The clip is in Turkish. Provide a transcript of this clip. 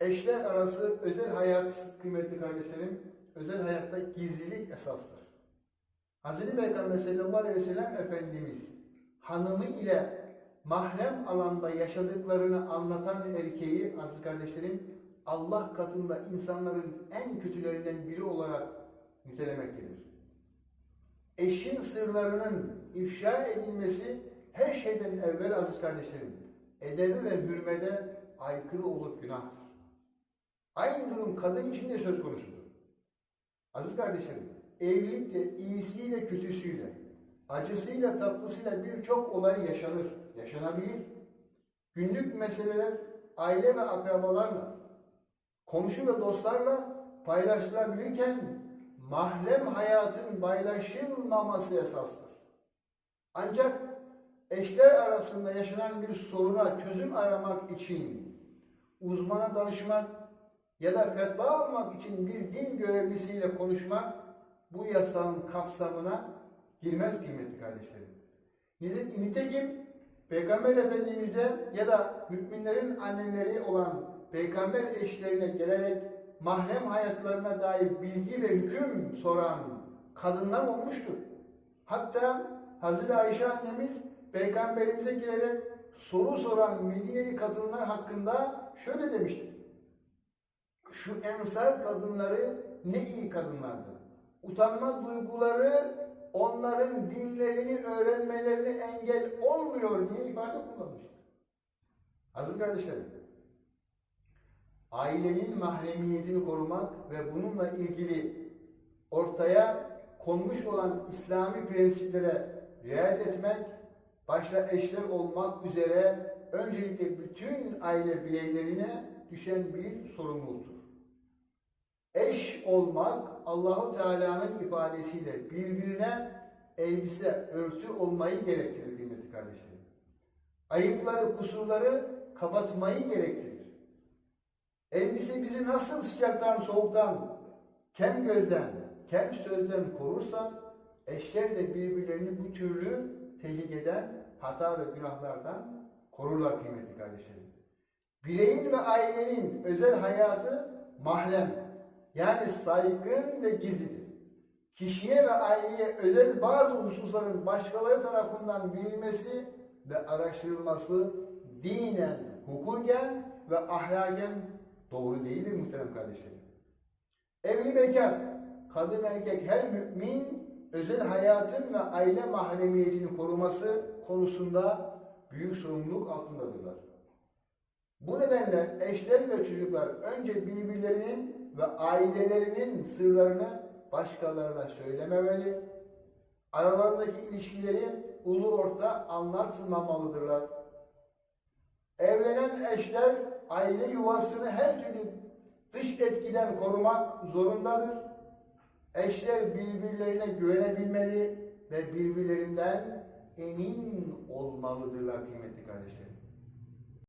Eşler arası özel hayat kıymetli kardeşlerim, özel hayatta gizlilik esastır. Hazreti Peygamber sallallahu aleyhi ve sellem Efendimiz hanımı ile mahrem alanda yaşadıklarını anlatan erkeği aziz kardeşlerim Allah katında insanların en kötülerinden biri olarak nitelemektedir. Eşin sırlarının ifşa edilmesi her şeyden evvel aziz kardeşlerim edebi ve hürmede aykırı olup günahtır. Aynı durum kadın için de söz konusudur. Aziz kardeşlerim, evlilikte iyisiyle kötüsüyle, acısıyla tatlısıyla birçok olay yaşanır, yaşanabilir. Günlük meseleler aile ve akrabalarla, komşu ve dostlarla paylaşılabilirken mahrem hayatın paylaşılmaması esastır. Ancak eşler arasında yaşanan bir soruna çözüm aramak için uzmana danışmak ya da fetva almak için bir din görevlisiyle konuşmak bu yasağın kapsamına girmez kıymetli kardeşlerim. Nitekim Peygamber Efendimiz'e ya da müminlerin anneleri olan peygamber eşlerine gelerek mahrem hayatlarına dair bilgi ve hüküm soran kadınlar olmuştur. Hatta Hazreti Ayşe annemiz peygamberimize gelerek soru soran Medineli kadınlar hakkında şöyle demiştir. Şu ensar kadınları ne iyi kadınlardır. Utanma duyguları onların dinlerini öğrenmelerine engel olmuyor diye ifade kullanmıştır. Aziz kardeşlerim, ailenin mahremiyetini korumak ve bununla ilgili ortaya konmuş olan İslami prensiplere riayet etmek, başta eşler olmak üzere öncelikle bütün aile bireylerine düşen bir sorumluluktur. Eş olmak Allahu Teala'nın ifadesiyle birbirine elbise, örtü olmayı gerektirir kıymetli kardeşlerim. Ayıpları, kusurları kapatmayı gerektirir. Elbise bizi nasıl sıcaktan, soğuktan, kem gözden, kem sözden korursa, eşler de birbirlerini bu türlü tehlikeden, hata ve günahlardan korurlar kıymetli kardeşlerim. Bireyin ve ailenin özel hayatı mahrem, yani saygın ve gizlidir. Kişiye ve aileye özel bazı hususların başkaları tarafından bilinmesi ve araştırılması dinen, hukuken ve ahlaken doğru değildir muhterem kardeşlerim. Evli bekar, kadın erkek her mümin özel hayatın ve aile mahremiyetini koruması konusunda büyük sorumluluk altındadırlar. Bu nedenle eşler ve çocuklar önce birbirlerinin ve ailelerinin sırlarını başkalarına söylememeli, aralarındaki ilişkileri ulu orta anlatmamalıdırlar. Evlenen eşler aile yuvasını her türlü dış etkiden korumak zorundadır. Eşler birbirlerine güvenebilmeli ve birbirlerinden emin olmalıdırlar kıymetli kardeşlerim.